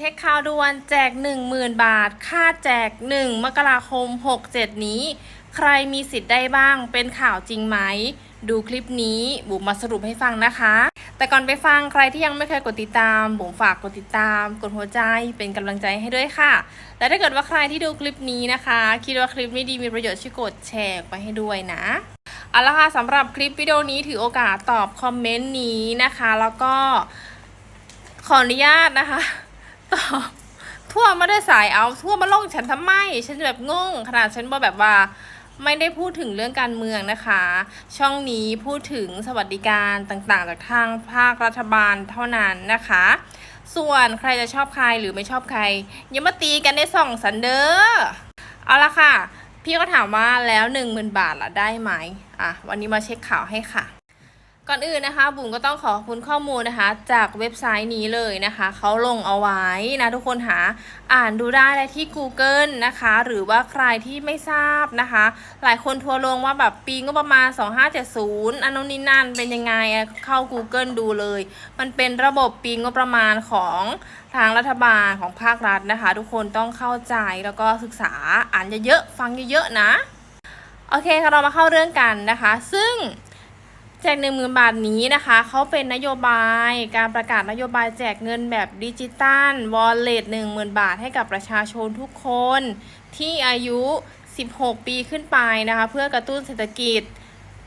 เช็คข่าวด่วนแจก 10,000 บาท ค่าแจก 1 มกราคม 67 นี้ ใครมีสิทธิ์ได้บ้าง เป็นข่าวจริงไหม ดูคลิปนี้บุ๋มมาสรุปให้ฟังนะคะ แต่ก่อนไปฟังใครที่ยังไม่เคยกดติดตามบุ๋มฝากกดติดตาม กดหัวใจเป็นกำลังใจให้ด้วยค่ะ และถ้าเกิดว่าใครที่ดูคลิปนี้นะคะ คิดว่าคลิปนี้ดีมีประโยชน์ช่วยกดแชร์ไปให้ด้วยนะเอาละค่ะสำหรับคลิปวิดีโอนี้ถือโอกาสตอบคอมเมนต์นี้นะคะ แล้วก็ขออนุญาตนะคะ ทั่วไม่ได้สายเอาทั่วมาลงฉันทำไม ฉันแบบงงขนาดฉันบอกแบบว่าไม่ได้พูดถึงเรื่องการเมืองนะคะ ช่องนี้พูดถึงสวัสดิการต่างๆ จากทางภาครัฐบาลเท่านั้นนะคะ ส่วนใครจะชอบใครหรือไม่ชอบใคร อย่ามาตีกันในส่องสันเดอร์เอาละค่ะ พี่ก็ถามว่าแล้วหนึ่งหมื่นบาทละได้ไหมอะวันนี้มาเช็คข่าวให้ค่ะ ก่อนอื่นนะคะ บุ๋มก็ต้องขอขอบคุณข้อมูลนะคะ จากเว็บไซต์นี้เลยนะคะ เขาลงเอาไว้นะทุกคนหาอ่านดูได้เลยที่ Google นะคะ หรือว่าใครที่ไม่ทราบนะคะ หลายคนทัวร์ลงว่าแบบปีงบประมาณ 2570 อันนู้นนี่นั่นเป็นยังไงเข้า Google ดูเลย มันเป็นระบบปีงบประมาณของทางรัฐบาลของภาครัฐนะคะ ทุกคนต้องเข้าใจแล้วก็ศึกษาอ่านเยอะๆฟังเยอะๆนะ โอเคเรามาเข้าเรื่องกันนะคะ ซึ่ง แจกหนึ่งหมื่นบาทนี้นะคะ เขาเป็นนโยบายการประกาศนโยบายแจกเงินแบบดิจิตอลวอลเล็ตหนึ่งหมื่นบาทให้กับประชาชนทุกคนที่อายุ 16 ปีขึ้นไปนะคะ เพื่อกระตุ้นเศรษฐกิจ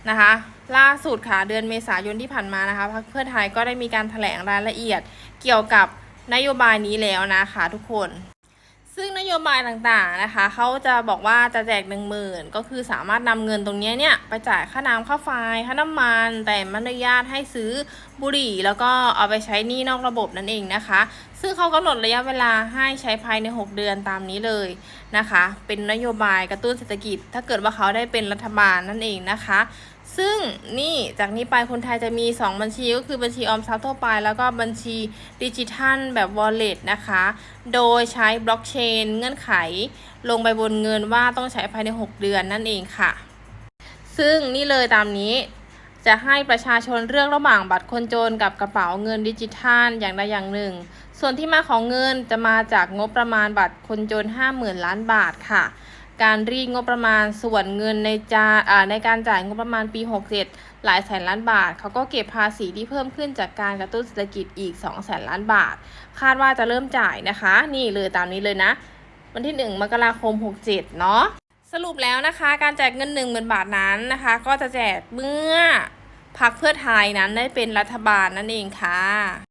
นะคะ ล่าสุดค่ะ เดือนเมษายนที่ผ่านมานะคะพรรคเพื่อไทยก็ได้มีการแถลงรายละเอียดเกี่ยวกับนโยบายนี้แล้วนะคะทุกคน ซึ่งนโยบายต่างๆนะคะเขาจะบอกว่าจะแจกหนึ่งหมื่นก็คือสามารถนำเงินตรงนี้เนี่ยไปจ่ายค่าน้ำค่าไฟค่าน้ำมัน แต่ไม่อนุญาตให้ซื้อบุหรี่ แล้วก็เอาไปใช้หนี้นอกระบบนั่นเองนะคะ ซึ่งเขากำหนดระยะเวลาให้ใช้ภายใน 6 เดือนตามนี้เลยนะคะ เป็นนโยบายกระตุ้นเศรษฐกิจ ถ้าเกิดว่าเขาได้เป็นรัฐบาลนั่นเองนะคะซึ่งนี่จากนี้ไปคนไทยจะมี 2 บัญชีก็คือบัญชีออมทรัพย์ทั่วไป แล้วก็บัญชีดิจิทัลแบบ wallet นะคะ โดยใช้บล็อกเชนเงื่อนไข ลงไปบนเงินว่าต้องใช้ภายใน 6 เดือนนั่นเองค่ะ ซึ่งนี่เลยตามนี้จะให้ประชาชนเลือกระหว่างบัตรคนจนกับกระเป๋าเงินดิจิทัลอย่างใดอย่างหนึ่ง ส่วนที่มาของเงินจะมาจากงบประมาณบัตรคนจน 50,000 ล้านบาทค่ะ การรีดงบประมาณส่วนเงินในจาอ่าในการจ่ายงบประมาณปี 67 หลายแสนล้านบาท เขาก็เก็บภาษีที่เพิ่มขึ้นจากการกระตุ้นเศรษฐกิจอีก 2 แสนล้านบาท คาดว่าจะเริ่มจ่ายนะคะ นี่เลยตามนี้เลยนะ วันที่ 1 มกราคม 67 เนาะสรุปแล้วนะคะ การแจกเงิน 1 0,000 บาทนั้นนะคะ ก็จะแจกเมื่อพรรคเพื่อไทยนั้นได้เป็นรัฐบาลนั่นเองค่ะ